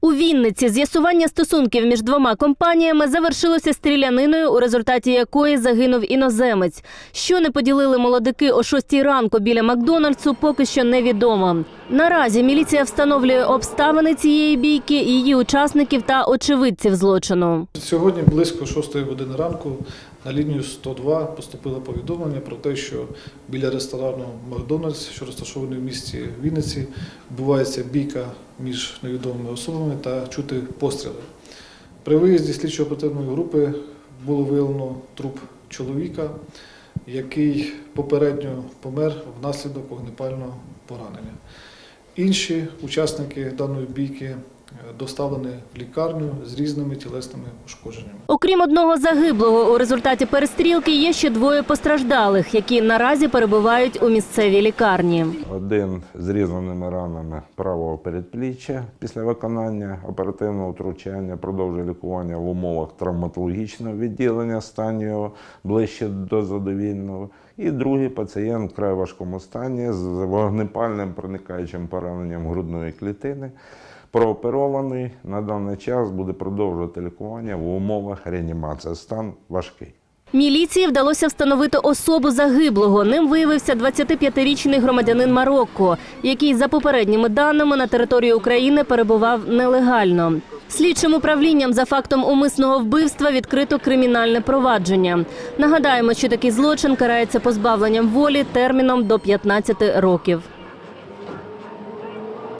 У Вінниці з'ясування стосунків між двома компаніями завершилося стріляниною, у результаті якої загинув іноземець. Що не поділили молодики о 6 ранку біля Макдональдсу, поки що невідомо. Наразі міліція встановлює обставини цієї бійки, її учасників та очевидців злочину. Сьогодні близько 6 години ранку на лінію 102 поступило повідомлення про те, що біля ресторану Макдональдс, що розташований в місті Вінниці, відбувається бійка між невідомими особами та чути постріли. При виїзді слідчо-оперативної групи було виявлено труп чоловіка, який попередньо помер внаслідок вогнепального поранення. Інші учасники даної бійки доставлені в лікарню з різними тілесними ушкодженнями. Окрім одного загиблого у результаті перестрілки, є ще двоє постраждалих, які наразі перебувають у місцевій лікарні. Один з різними ранами правого передпліччя після виконання оперативного втручання продовжує лікування в умовах травматологічного відділення стані його ближче до задовільного. І другий пацієнт в край важкому стані з вогнепальним проникаючим пораненням грудної клітини. Прооперований на даний час буде продовжувати лікування в умовах реанімації. Стан важкий. Міліції вдалося встановити особу загиблого. Ним виявився 25-річний громадянин Марокко, який за попередніми даними на території України перебував нелегально. Слідчим управлінням за фактом умисного вбивства відкрито кримінальне провадження. Нагадаємо, що такий злочин карається позбавленням волі терміном до 15 років.